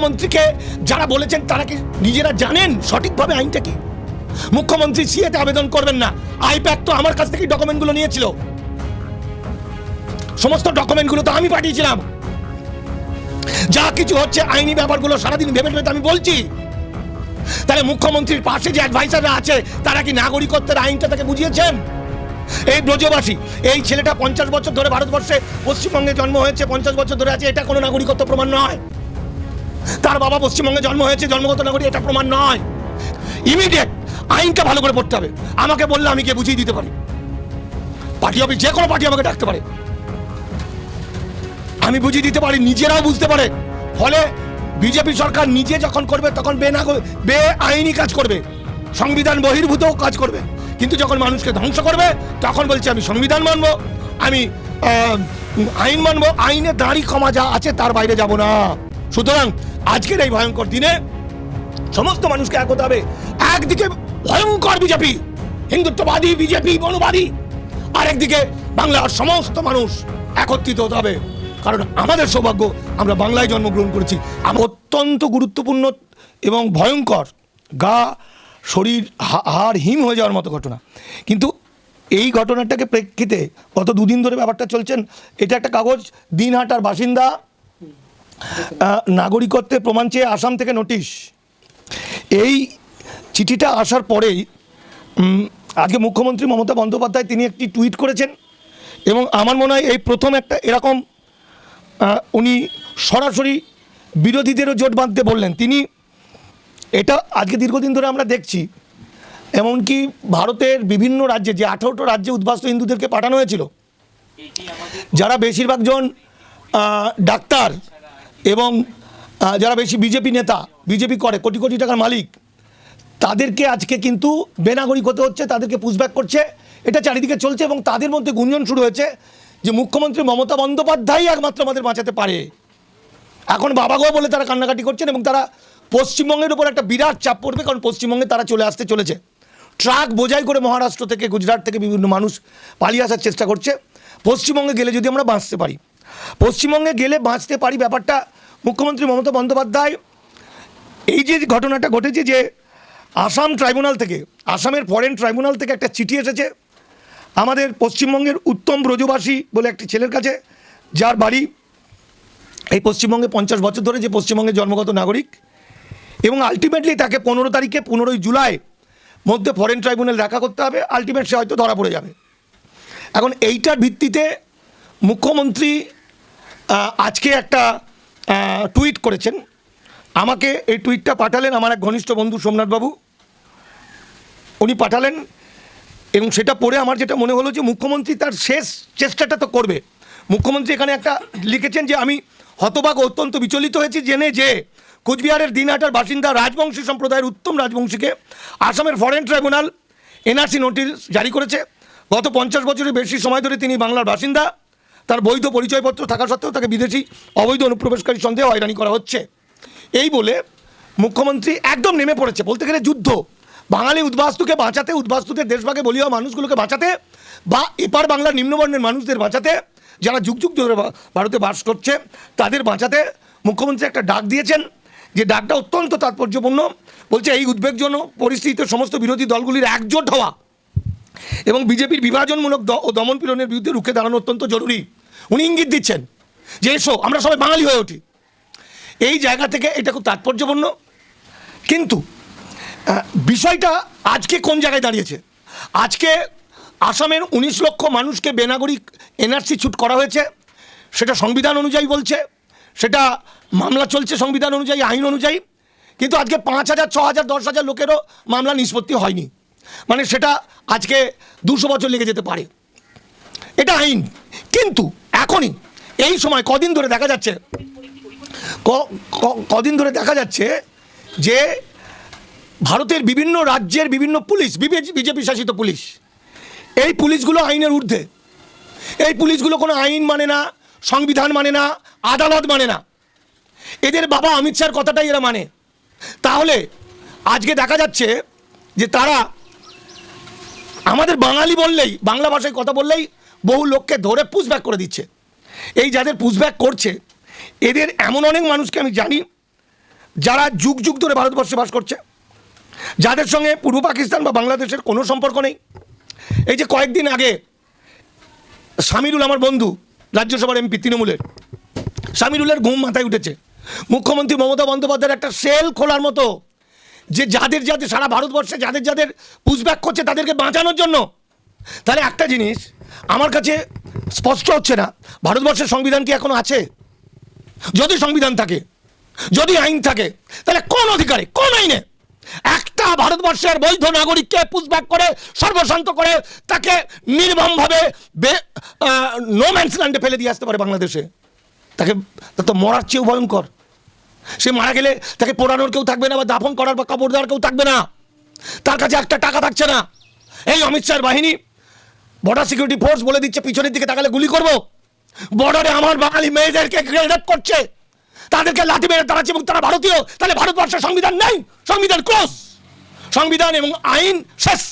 মুখ্যমন্ত্রীকে যারা বলেছেন তারা কি নিজেরা জানেন সঠিকভাবে আইনটা কি? মুখ্যমন্ত্রী সিএতে আবেদন করবেন না। আইপ্যাক তো আমার কাছ থেকে ডকুমেন্টগুলো নিয়েছিল। সমস্ত ডকুমেন্টগুলো তো আমি পাঠিয়েছিলাম। যা কিছু হচ্ছে আইনি ব্যাপারগুলো সারাদিন ভেবে ভেবে আমি বলছি। তাহলে মুখ্যমন্ত্রীর পাশে যে অ্যাডভাইসাররা আছে, তারা কি নাগরিকত্বের আইনটা তাকে বুঝিয়েছেন? এই ব্রজবাসী, এই ছেলেটা পঞ্চাশ বছর ধরে ভারতবর্ষে পশ্চিমবঙ্গে জন্ম হয়েছে, পঞ্চাশ বছর ধরে আছে, এটা কোনো নাগরিকত্ব প্রমাণ নয়। তার বাবা পশ্চিমবঙ্গে জন্ম হয়েছে, জন্মগত নাগরিক এটা প্রমাণ নয়। ইমিডিয়েট আইনটা ভালো করে পড়তে হবে। আমাকে বললে আমি গিয়ে বুঝিয়ে দিতে পারি। পার্টি অফিস, যে কোনো পার্টি আমাকে ডাকতে পারে। আমি বুঝিয়ে দিতে পারি, নিজেরাও বুঝতে পারে। ফলে বিজেপি সরকার নিজে যখন করবে, তখন বে না বে আইনি কাজ করবে। সংবিধান বহির্ভূত কাজ করবে। কিন্তু যখন মানুষকে ধ্বংস করবে, তখন বলছে, আমি সংবিধান মানব, আমি আইন মানব, আইনে দাঁড়ি ক্ষমা যা আছে, তার বাইরে যাব না। সুতরাং আজকের এই ভয়ঙ্কর দিনে সমস্ত মানুষকে এক হতে হবে। একদিকে ভয়ঙ্কর বিজেপি, হিন্দুত্ববাদী, বিজেপি, বনবাদী আর একদিকে বাংলার সমস্ত মানুষ একত্রিত হতে হবে। কারণ আমাদের সৌভাগ্য, আমরা বাংলায় জন্মগ্রহণ করেছি। আম- অত্যন্ত গুরুত্বপূর্ণ এবং ভয়ঙ্কর, গা, শরীর, হা- হাড় হিম হয়ে যাওয়ার মতো ঘটনা। কিন্তু এই ঘটনাটাকে প্রেক্ষিতে গত দুদিন ধরে ব্যাপারটা চলছেন, এটা একটা কাগজ দিনহাটার বাসিন্দা নাগরিকত্বের প্রমাণ চেয়ে আসাম থেকে নোটিশ। এই চিঠিটা আসার পরেই আজকে মুখ্যমন্ত্রী মমতা বন্দ্যোপাধ্যায় তিনি একটি টুইট করেছেন এবং আমার মনে হয় এই প্রথম একটা এরকম উনি সরাসরি বিরোধীদেরও জোট বাঁধতে বললেন। তিনি এটা আজকে দীর্ঘদিন ধরে আমরা দেখছি। এমনকি ভারতের বিভিন্ন রাজ্যে যে আঠারোটা রাজ্যে উদ্বাস্ত হিন্দুদেরকে পাঠানো হয়েছিল, যারা বেশিরভাগ জন ডাক্তার এবং যারা বেশি বিজেপি নেতা, বিজেপি করে, কোটি কোটি টাকার মালিক, তাদেরকে আজকে কিন্তু বেনাগরিক হতে হচ্ছে, তাদেরকে পুশব্যাক করছে। এটা চারিদিকে চলছে এবং তাদের মধ্যে গুঞ্জন শুরু হয়েছে যে মুখ্যমন্ত্রী মমতা বন্দ্যোপাধ্যায় একমাত্র আমাদের বাঁচাতে পারে। এখন বাবাগো বলে তারা কান্নাকাটি করছেন এবং তারা পশ্চিমবঙ্গের উপর একটা বিরাট চাপ পড়বে, কারণ পশ্চিমবঙ্গে তারা চলে আসতে চলেছে। ট্রাক বোঝাই করে মহারাষ্ট্র থেকে, গুজরাট থেকে বিভিন্ন মানুষ পালিয়ে আসার চেষ্টা করছে। পশ্চিমবঙ্গে গেলে যদি আমরা বাঁচতে পারি পশ্চিমবঙ্গে গেলে বাঁচতে পারি ব্যাপারটা মুখ্যমন্ত্রী মমতা বন্দ্যোপাধ্যায়। এই যে ঘটনাটা ঘটেছে যে আসাম ট্রাইব্যুনাল থেকে, আসামের ফরেন ট্রাইব্যুনাল থেকে একটা চিঠি এসেছে আমাদের পশ্চিমবঙ্গের উত্তম ব্রজবাসী বলে একটি ছেলের কাছে, যার বাড়ি এই পশ্চিমবঙ্গে পঞ্চাশ বছর ধরে যে পশ্চিমবঙ্গের জন্মগত নাগরিক এবং আলটিমেটলি তাকে পনেরো তারিখে পনেরোই জুলাই মধ্যে ফরেন ট্রাইব্যুনাল দেখা করতে হবে আলটিমেট সে হয়তো ধরা পড়ে যাবে। এখন এইটার ভিত্তিতে মুখ্যমন্ত্রী আজকে একটা টুইট করেছেন। আমাকে এই টুইটটা পাঠালেন আমার এক ঘনিষ্ঠ বন্ধু সোমনাথবাবু। উনি পাঠালেন এবং সেটা পড়ে আমার যেটা মনে হলো যে মুখ্যমন্ত্রী তার শেষ চেষ্টাটা তো করবে। মুখ্যমন্ত্রী এখানে একটা লিখেছেন যে আমি হতবাক অত্যন্ত বিচলিত হয়েছি, জেনে যে কোচবিহারের দিনহাটার বাসিন্দা রাজবংশী সম্প্রদায়ের উত্তম রাজবংশীকে আসামের ফরেন ট্রাইব্যুনাল, এনআরসি নোটিশ জারি করেছে। গত পঞ্চাশ বছরের বেশি সময় ধরে তিনি বাংলার বাসিন্দা। তার বৈধ পরিচয়পত্র থাকা সত্ত্বেও তাকে বিদেশি অবৈধ অনুপ্রবেশকারী সন্দেহে হয়রানি করা হচ্ছে। এই বলে মুখ্যমন্ত্রী একদম নেমে পড়েছে। বলতে গেলে যুদ্ধ। বাঙালি উদ্বাস্তুকে বাঁচাতে, উদ্বাস্তুদের দেশভাগে বলি হওয়া মানুষগুলোকে বাঁচাতে বা এপার বাংলার নিম্নবর্ণের মানুষদের বাঁচাতে, যারা যুগ যুগ ধরে ভারতে বাস করছে, তাদের বাঁচাতে মুখ্যমন্ত্রী একটা ডাক দিয়েছেন। যে ডাকটা অত্যন্ত তাৎপর্যপূর্ণ। বলছে, এই উদ্বেগজনক পরিস্থিতিতে সমস্ত বিরোধী দলগুলির একজোট হওয়া এবং বিজেপির বিভাজনমূলক ও দমন পীড়নের বিরুদ্ধে রুখে দাঁড়ানো অত্যন্ত জরুরি। উনি ইঙ্গিত দিচ্ছেন যে এসো, আমরা সবাই বাঙালি হয়ে উঠি। এই জায়গা থেকে এটা খুব তাৎপর্যপূর্ণ। কিন্তু বিষয়টা আজকে কোন জায়গায় দাঁড়িয়েছে? আজকে আসামের উনিশ লক্ষ মানুষকে বেনাগরিক এনআরসি ছুট করা হয়েছে। সেটা সংবিধান অনুযায়ী বলছে। সেটা মামলা চলছে সংবিধান অনুযায়ী, আইন অনুযায়ী। কিন্তু আজকে পাঁচ হাজার, ছ হাজার, দশ হাজার লোকেরও মামলা নিষ্পত্তি হয়নি। মানে সেটা আজকে দুশো বছর লেগে যেতে পারে। এটা আইন। কিন্তু এখনই এই সময় কদিন ধরে দেখা যাচ্ছে কদিন ধরে দেখা যাচ্ছে যে ভারতের বিভিন্ন রাজ্যের বিভিন্ন পুলিশ বিজেপি শাসিত পুলিশ, এই পুলিশগুলো আইনের ঊর্ধ্বে। এই পুলিশগুলো কোনো আইন মানে না, সংবিধান মানে না, আদালত মানে না। এদের বাবা অমিত শাহর কথাটাই এরা মানে। তাহলে আজকে দেখা যাচ্ছে যে তারা আমাদের বাঙালি বললেই, বাংলা ভাষায় কথা বললেই বহু লোককে ধরে পুশব্যাক করে দিচ্ছে। এই যাদের পুশব্যাক করছে, এদের এমন অনেক মানুষকে আমি জানি যারা যুগ যুগ ধরে ভারতবর্ষে বাস করছে, যাদের সঙ্গে পূর্ব পাকিস্তান বা বাংলাদেশের কোনো সম্পর্ক নেই। এই যে কয়েকদিন আগে সামিরুল আমার বন্ধু, রাজ্যসভার এমপি তৃণমূলের, সামিরুলের ঘুম মাথায় উঠেছে। মুখ্যমন্ত্রী মমতা বন্দ্যোপাধ্যায়ের একটা সেল খোলার মতো যে যাদের যাদের, সারা ভারতবর্ষে যাদের যাদের পুষব্যাক করছে তাদেরকে বাঁচানোর জন্য। তাহলে একটা জিনিস, আমার কাছে স্পষ্ট হচ্ছে না, ভারতবর্ষের সংবিধান কি এখনও আছে? যদি সংবিধান থাকে, যদি আইন থাকে, তাহলে কোন অধিকারে, কোন আইনে একটা ভারতবর্ষের বৈধ নাগরিককে পুষব্যাক করে, সর্বশান্ত করে, তাকে নির্মমভাবে নো ল্যান্ডে ফেলে দিয়ে আসতে পারে বাংলাদেশে? তাকে, তা তো মরার চেয়েও ভয়ঙ্কর। সে মারা গেলে তাকে পোড়ানোর কেউ থাকবে না বা দাফন করার বা কাপড় দেওয়ার কেউ থাকবে না। তার কাছে একটা টাকা থাকছে না। এই অমিত শাহের বাহিনী বর্ডার সিকিউরিটি ফোর্স বলে দিচ্ছে, পিছনের দিকে তাকালে গুলি করব। বর্ডারে আমার বাঙালি মেয়েদেরকে গ্রেনেড করছে। তাদেরকে লাঠি মেরে দাঁড়াচ্ছে এবং তারা ভারতীয়। তাহলে ভারতবর্ষের সংবিধান নেই। সংবিধান ক্লোজ। সংবিধান এবং আইন শেষ।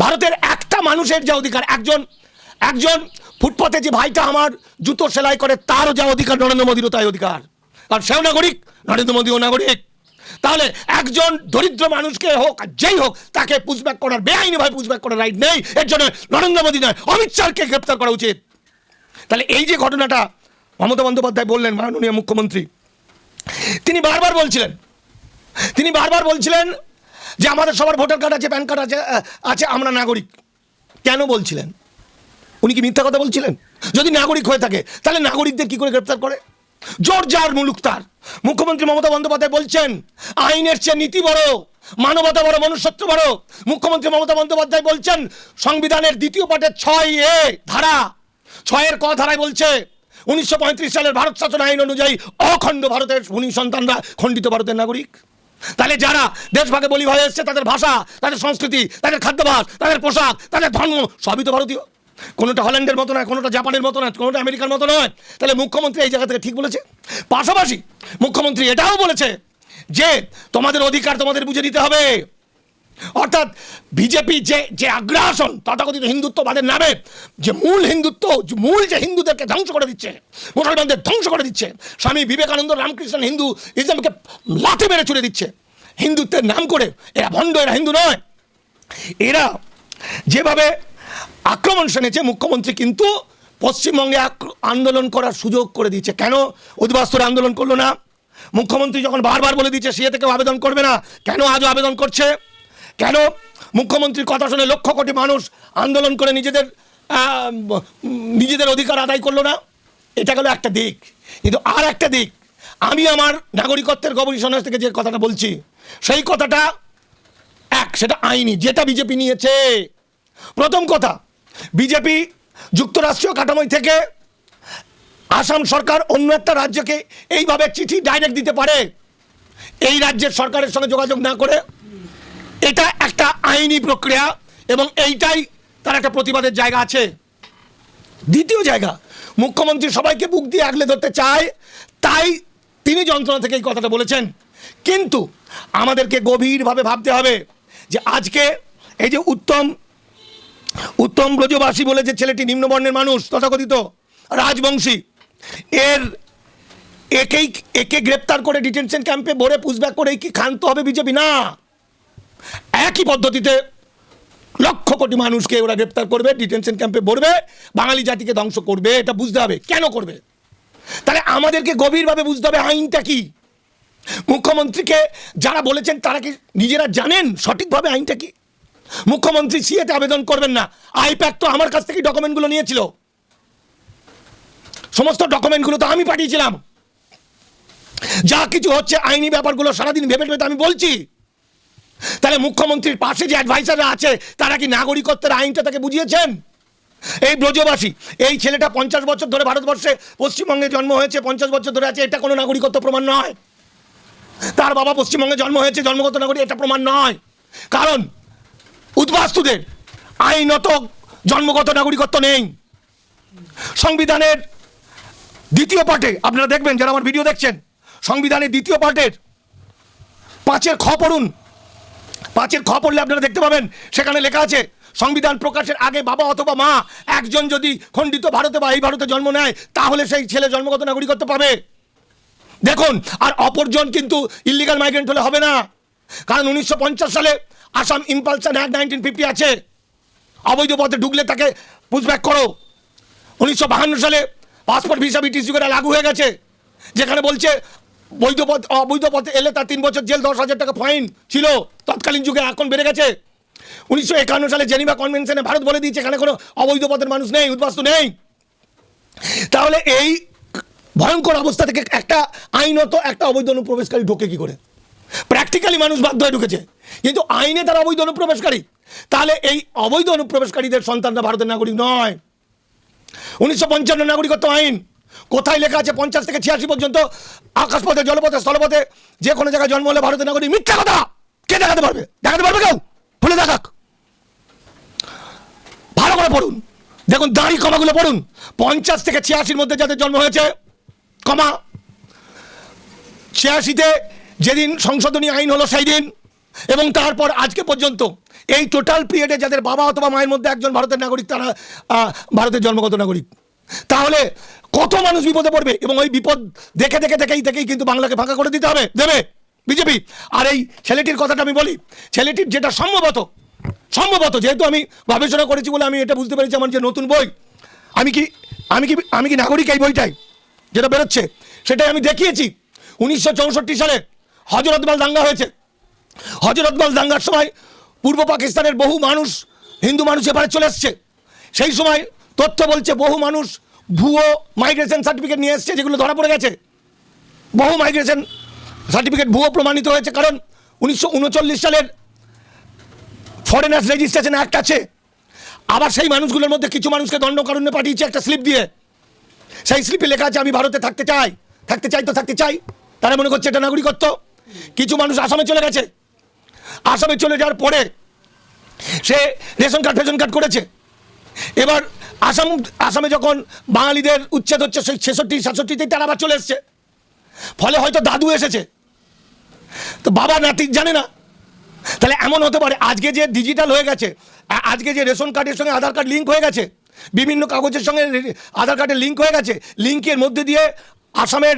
ভারতের একটা মানুষের যা অধিকার, একজন একজন ফুটপাতে যে ভাইটা আমার জুতো সেলাই করে, তারও যা অধিকার নরেন্দ্র মোদীরও তাই অধিকার। আর সেও নাগরিক, নরেন্দ্র মোদীও নাগরিক। তাহলে একজন দরিদ্র মানুষকে হোক আর যেই হোক, তাকে পুষব্যাক করার, বেআইনিভাবে পুষব্যাক করার রাইট নেই। এর জন্য নরেন্দ্র মোদী নয়, অমিত শাহকে গ্রেপ্তার করা উচিত। তাহলে এই যে ঘটনাটা মমতা বন্দ্যোপাধ্যায় বললেন মাননীয় মুখ্যমন্ত্রী, তিনি বারবার বলছিলেন, তিনি বারবার বলছিলেন যে আমাদের সবার ভোটার কার্ড আছে, প্যান কার্ড আছে আছে, আমরা নাগরিক। কেন বলছিলেন? উনি কি মিথ্যা কথা বলছিলেন? যদি নাগরিক হয়ে থাকে, তাহলে নাগরিকদের কি করে গ্রেপ্তার করে? জোর যার মুলুক তার। মুখ্যমন্ত্রী মমতা বন্দ্যোপাধ্যায় বলছেন, আইনের চেয়ে নীতি বড়, মানবতা বড়, মনুষ্যত্ব বড়। মুখ্যমন্ত্রী মমতা বন্দ্যোপাধ্যায় বলছেন, সংবিধানের দ্বিতীয় পাঠের ছয় এ ধারা ছয়ের ক ধারায় বলছে, উনিশশো পঁয়ত্রিশ সালের ভারত শাসন আইন অনুযায়ী অখণ্ড ভারতের ভূমি সন্তানরা খণ্ডিত ভারতের নাগরিক। তাহলে যারা দেশভাগে বলি হয়ে এসছে, তাদের ভাষা, তাদের সংস্কৃতি, তাদের খাদ্যাভাস, তাদের পোশাক, তাদের ধর্ম, সবই তো ভারতীয়। কোনোটা হল্যান্ডের মতো নয়, কোনোটা জাপানের মতো নয়, কোনোটা আমেরিকার মতো নয়। তাহলে মুখ্যমন্ত্রী এই জায়গা থেকে ঠিক বলেছে? পাশাপাশি মুখ্যমন্ত্রী এটাও বলেছে যে তোমাদের অধিকার তোমাদের বুঝে দিতে হবে। অর্থাৎ বিজেপি যে যে আগ্রাসন, তথাকথিত হিন্দুত্ববাদের নামে যে মূল হিন্দুত্ব মূল যে হিন্দুদেরকে ধ্বংস করে দিচ্ছে, মুসলমানদের ধ্বংস করে দিচ্ছে, স্বামী বিবেকানন্দ রামকৃষ্ণ হিন্দু ইসলামকে লাথে মেরে ছুড়ে দিচ্ছে। হিন্দুত্বের নাম করে, এরা ভণ্ড, এরা হিন্দু নয়। এরা যেভাবে আক্রমণ শুনেছে মুখ্যমন্ত্রী, কিন্তু পশ্চিমবঙ্গে আন্দোলন করার সুযোগ করে দিচ্ছে কেন? উদ্বাস্তুরা আন্দোলন করল না। মুখ্যমন্ত্রী যখন বারবার বলে দিচ্ছে সে থেকে আবেদন করবে না। কেন আজও আবেদন করছে? কেন? মুখ্যমন্ত্রীর কথা শুনে লক্ষ কোটি মানুষ আন্দোলন করে নিজেদের নিজেদের অধিকার আদায় করল না। এটা গেল একটা দিক। কিন্তু আর একটা দিক, আমি আমার নাগরিকত্বের গবেষণা থেকে যে কথাটা বলছি, সেই কথাটা এক, সেটা আইনি, যেটা বিজেপি নিয়েছে। প্রথম কথা বিজেপি যুক্তরাষ্ট্রীয় কাঠামোয় থেকে আসাম সরকার অন্য একটা রাজ্যকে এইভাবে চিঠি ডাইরেক্ট দিতে পারে, এই রাজ্যের সরকারের সঙ্গে যোগাযোগ না করে, এটা একটা আইনি প্রক্রিয়া এবং এইটাই তার একটা প্রতিবাদের জায়গা আছে। দ্বিতীয় জায়গা, মুখ্যমন্ত্রী সবাইকে বুক দিয়ে আগলে ধরতে চায়, তাই তিনি যন্ত্রণা থেকে এই কথাটা বলেছেন। কিন্তু আমাদেরকে গভীরভাবে ভাবতে হবে যে আজকে এই যে উত্তম উত্তম ব্রজবাসী বলে যে ছেলেটি নিম্নবর্ণের মানুষ, তথাকথিত রাজবংশী। এর একেই, একে গ্রেপ্তার করে ডিটেনশন ক্যাম্পে ভরে পুষব্যাক করে কি ক্ষান্ত হবে বিজেপি? না। একই পদ্ধতিতে লক্ষ কোটি মানুষকে ওরা গ্রেপ্তার করবে, ডিটেনশন ক্যাম্পে ভরবে, বাঙালি জাতিকে ধ্বংস করবে, এটা বুঝতে হবে। কেন করবে? তাহলে আমাদেরকে গভীরভাবে বুঝতে হবে আইনটা কি? মুখ্যমন্ত্রীকে যারা বলেছেন তারা কি নিজেরা জানেন সঠিকভাবে আইনটা কি? মুখ্যমন্ত্রী সিএতে আবেদন করবেন না। আইপ্যাক তো আমার কাছ থেকে ডকুমেন্টগুলো নিয়েছিল। সমস্ত ডকুমেন্টগুলো তো আমি পাঠিয়েছিলাম। যা কিছু হচ্ছে, আইনি ব্যাপারগুলো সারাদিন ভেবে ভেবে আমি বলছি। তাহলে মুখ্যমন্ত্রীর পাশে যে অ্যাডভাইসাররা আছে, তারা কি নাগরিকত্বের আইনটা তাকে বুঝিয়েছেন? এই ব্রজবাসী, এই ছেলেটা পঞ্চাশ বছর ধরে ভারতবর্ষে পশ্চিমবঙ্গে জন্ম হয়েছে, পঞ্চাশ বছর ধরে আছে, এটা কোনো নাগরিকত্ব প্রমাণ নয়। তার বাবা পশ্চিমবঙ্গে জন্ম হয়েছে, জন্মগত নাগরিক, এটা প্রমাণ নয়। কারণ উদ্বাস্তুদের আইনত জন্মগত নাগরিকত্ব নেই। সংবিধানের দ্বিতীয় পার্টে, আপনারা দেখবেন, যারা আমার ভিডিও দেখছেন, সংবিধানের দ্বিতীয় পার্টের পাঁচের খ পড়ুন। পাঁচের খ পড়লে আপনারা দেখতে পাবেন, সেখানে লেখা আছে, সংবিধান প্রকাশের আগে বাবা অথবা মা একজন যদি খণ্ডিত ভারতে বা এই ভারতে জন্ম নেয়, তাহলে সেই ছেলে জন্মগত নাগরিকত্ব পাবে। দেখুন, আর অপরজন কিন্তু ইলিগাল মাইগ্রেন্ট হলে হবে না। কারণ উনিশশো পঞ্চাশ সালে Assam expulsion act nineteen fifty আছে। অবৈধ পথে ঢুকলে তাকে পুষব্যাক করো। উনিশশো বাহান্ন সালে পাসপোর্ট ভিসা বিটিসি করে লাগু হয়ে গেছে, যেখানে বলছে বৈধ পথ, অবৈধ পথে এলে তার তিন বছর জেল, দশ হাজার টাকা ফাইন ছিল। তৎকালীন যুগে এখন বেড়ে গেছে। উনিশশো একান্ন সালে জেনিভা কনভেনশনে ভারত বলে দিয়েছে, এখানে কোনো অবৈধ পথের মানুষ নেই, উদ্বাস্তু নেই। তাহলে এই ভয়ঙ্কর অবস্থা থেকে একটা আইনত একটা অবৈধ অনুপ্রবেশকারী ঢোকে কি করে? প্র্যাকটিক্যালি মানুষ বাধ্য হয়ে ঢুকেছে। কিন্তু আইনে তারা অবৈধ অনুপ্রবেশকারী। তাহলে এই অবৈধ অনুপ্রবেশকারীদের সন্তানরা ভারতের নাগরিক নয়। উনিশশো পঞ্চান্ন নাগরিকত্ব আইন। কোথায় লেখা আছে পঞ্চাশ থেকে ছিয়াশি পর্যন্ত? আকাশপথে, জলপথে, স্থলপথে যে কোনো জায়গায় জন্ম হলে ভারতের নাগরিক মিথ্যা কথা! কে দেখাতে পারবে? দেখাতে পারবে কেউ? ভুলে দেখাক। ভালো করে পড়ুন। দেখুন, দাঁড়ি কমাগুলো পড়ুন। পঞ্চাশ থেকে ছিয়াশির মধ্যে যাদের জন্ম হয়েছে, কমা। ছিয়াশিতে যেদিন সংশোধনী আইন হলো সেই দিন এবং তারপর আজকে পর্যন্ত এই টোটাল পিরিয়ডে যাদের বাবা অথবা মায়ের মধ্যে একজন ভারতের নাগরিক, তারা ভারতের জন্মগত নাগরিক। তাহলে কত মানুষ বিপদে পড়বে? এবং ওই বিপদ দেখে দেখে, দেখেই দেখেই কিন্তু বাংলাকে ফাঁকা করে দিতে হবে। দেবে? বিজেপি আর এই ছেলেটির কথাটা আমি বলি, ছেলেটির যেটা সম্ভবত সম্ভবত, যেহেতু আমি গবেষণা করেছি বলে আমি এটা বুঝতে পেরেছি আমার যে নতুন বই, আমি কি আমি কি আমি কি নাগরিক এই বইটাই যেটা বেরোচ্ছে? সেটাই আমি দেখিয়েছি। উনিশশো চৌষট্টি সালে হজরতবাল দাঙ্গা হয়েছে। হজরতবাল দাঙ্গার সময় পূর্ব পাকিস্তানের বহু মানুষ, হিন্দু মানুষ এবারে চলে এসছে। সেই সময় তথ্য বলছে বহু মানুষ ভুয়ো মাইগ্রেশন সার্টিফিকেট নিয়ে এসছে, যেগুলো ধরা পড়ে গেছে। বহু মাইগ্রেশন সার্টিফিকেট ভুয়ো প্রমাণিত হয়েছে, কারণ উনিশশো উনচল্লিশ সালের ফরেনার্স রেজিস্ট্রেশন অ্যাক্ট আছে। আবার সেই মানুষগুলোর মধ্যে কিছু মানুষকে দণ্ডকারণ্যে পাঠিয়েছে একটা স্লিপ দিয়ে। সেই স্লিপে লেখা আছে, আমি ভারতে থাকতে চাই। থাকতে চাই তো থাকতে চাই, তারা মনে করছে এটা নাগরিকত্ব। কিছু মানুষ আসামে চলে গেছে। আসামে চলে যাওয়ার পরে সে রেশন কার্ড, ফেশন কার্ড করেছে। এবার আসাম, আসামে যখন বাঙালিদের উচ্ছেদ হচ্ছে, সেই ছেষট্টি, সাতষট্টিতেই তারা আবার চলে এসছে। ফলে হয়তো দাদু এসেছে। তো বাবা নাতি জানে না। তাহলে এমন হতে পারে, আজকে যে ডিজিটাল হয়ে গেছে আজকে যে রেশন কার্ডের সঙ্গে আধার কার্ড লিঙ্ক হয়ে গেছে, বিভিন্ন কাগজের সঙ্গে আধার কার্ডের লিঙ্ক হয়ে গেছে লিঙ্কের মধ্যে দিয়ে আসামের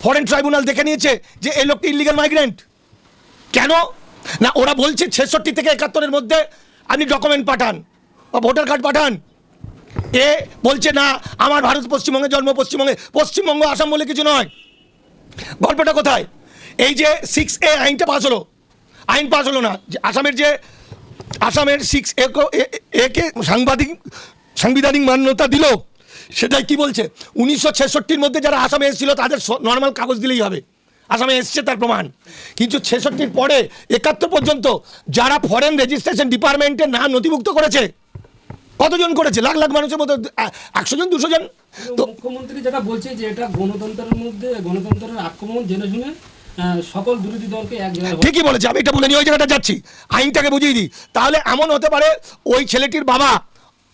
ফরেন ট্রাইব্যুনাল দেখে নিয়েছে যে, এই লোকটি ইলিগাল মাইগ্রেন্ট কেন? না, ওরা বলছে ছেষট্টি থেকে একাত্তরের মধ্যে আপনি ডকুমেন্ট পাঠান বা ভোটার কার্ড পাঠান। এ বলছে, না, আমার ভারত পশ্চিমবঙ্গে জন্ম, পশ্চিমবঙ্গে, পশ্চিমবঙ্গ, আসাম বলে কিছু নয়। গল্পটা কোথায়? এই যে সিক্স এ আইনটা পাস হলো, আইন পাস হলো না আসামের যে, আসামের সিক্স একে সাংবাদিক, সাংবিধানিক মান্যতা দিল, সেটাই কি বলছে? উনিশশো ছেষট্টির মধ্যে যারা আসামে এসেছিল, তাদের নর্মাল কাগজ দিলেই হবে। আসামে এসছে তার প্রমাণ। কিন্তু ছেষট্টির পরে একাত্তর পর্যন্ত যারা ফরেন রেজিস্ট্রেশন ডিপার্টমেন্টে নাম নথিভুক্ত করেছে কতজন করেছে? লাখ লাখ মানুষের মধ্যে একশো জন দুশো জন? তো মুখ্যমন্ত্রী যেটা বলছে যে এটা গণতন্ত্রের মধ্যে গণতন্ত্রের আক্রমণ জেনে শুনে সকল বিরোধী দলকে ঠিকই বলেছে আমি এটা বলে নিয়ে ওই জায়গাটা যাচ্ছি। আইনটাকে বুঝিয়ে দিই। তাহলে এমন হতে পারে ওই ছেলেটির বাবা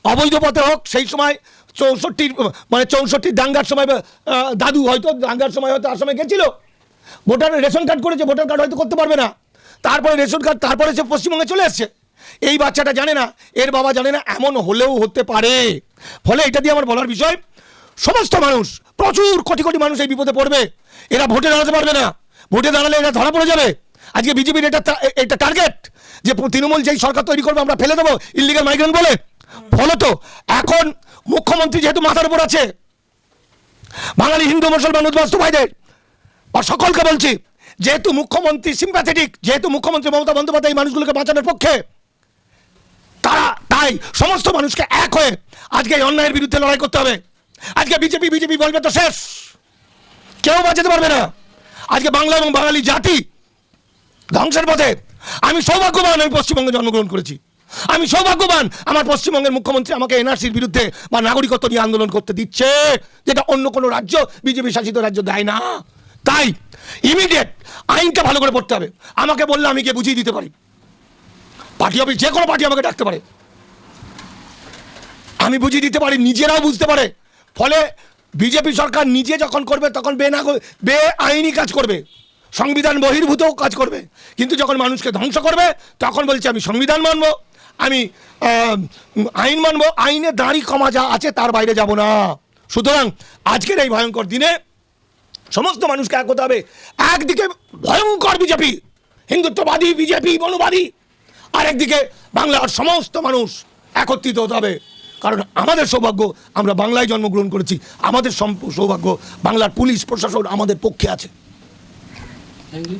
অবৈধ পথে হোক সেই সময় চৌষট্টির মানে চৌষট্টির দাঙ্গার সময় দাদু হয়তো দাঙ্গার সময় হয়তো আসামে গেছিল। ভোটার রেশন কার্ড করেছে, ভোটার কার্ড হয়তো করতে পারবে না। তারপরে রেশন কার্ড, তারপরে সে পশ্চিমবঙ্গে চলে এসছে। এই বাচ্চাটা জানে না, এর বাবা জানে না, এমন হলেও হতে পারে। ফলে এটা দিয়ে আমার বলার বিষয়, সমস্ত মানুষ, প্রচুর কোটি কোটি মানুষ এই বিপদে পড়বে। এরা ভোটে দাঁড়াতে পারবে না। ভোটে দাঁড়ালে এরা ধরা পড়ে যাবে। আজকে বিজেপির এটা এটা টার্গেট যে তৃণমূল যেই সরকার তৈরি করবে, আমরা ফেলে দেবো ইলিগাল মাইগ্রেন্ট বলে। ফলত এখন মুখ্যমন্ত্রী যেহেতু মাথার উপর আছে, বাঙালি হিন্দু মুসলমান উদ্বাস্তু ভাইদের বা সকলকে বলছি, যেহেতু মুখ্যমন্ত্রী সিম্প্যাথেটিক যেহেতু মুখ্যমন্ত্রী মমতা বন্দ্যোপাধ্যায় এই মানুষগুলোকে বাঁচানোর পক্ষে, তারা তাই সমস্ত মানুষকে এক হয়ে আজকে এই অন্যায়ের বিরুদ্ধে লড়াই করতে হবে। আজকে বিজেপি বিজেপি বলবে তো শেষ। কেউ বাঁচাতে পারবে না। আজকে বাংলা এবং বাঙালি জাতি ধ্বংসের পথে। আমি সৌভাগ্যবান আমি পশ্চিমবঙ্গে জন্মগ্রহণ করেছি। আমি সৌভাগ্যবান আমার পশ্চিমবঙ্গের মুখ্যমন্ত্রী আমাকে এনআরসির বিরুদ্ধে বা নাগরিকত্ব নিয়ে আন্দোলন করতে দিচ্ছে, যেটা অন্য কোনো রাজ্য বিজেপি শাসিত রাজ্য দেয় না। তাই ইমিডিয়েট আইনটা ভালো করে পড়তে হবে। আমাকে বললে আমি গিয়ে বুঝিয়ে দিতে পারি। পার্টি অফিস, যে কোনো পার্টি আমাকে ডাকতে পারে। আমি বুঝিয়ে দিতে পারি, নিজেরাও বুঝতে পারে। ফলে বিজেপি সরকার নিজে যখন করবে, তখন বে না বে আইনি কাজ করবে। সংবিধান বহির্ভূত কাজ করবে। কিন্তু যখন মানুষকে ধ্বংস করবে, তখন বলছে, আমি সংবিধান মানব, আমি আইন মানব, আইনে দাঁড়ি কমা যা আছে, তার বাইরে যাব না। সুতরাং আজকের এই ভয়ঙ্কর দিনে সমস্ত মানুষকে এক হতে হবে। একদিকে ভয়ঙ্কর বিজেপি, হিন্দুত্ববাদী, বিজেপি, বনবাদী, আরেকদিকে বাংলার সমস্ত মানুষ একত্রিত হতে হবে। কারণ আমাদের সৌভাগ্য, আমরা বাংলায় জন্মগ্রহণ করেছি, আমাদের সৌভাগ্য, বাংলার পুলিশ, প্রশাসন আমাদের পক্ষে আছে। Thank you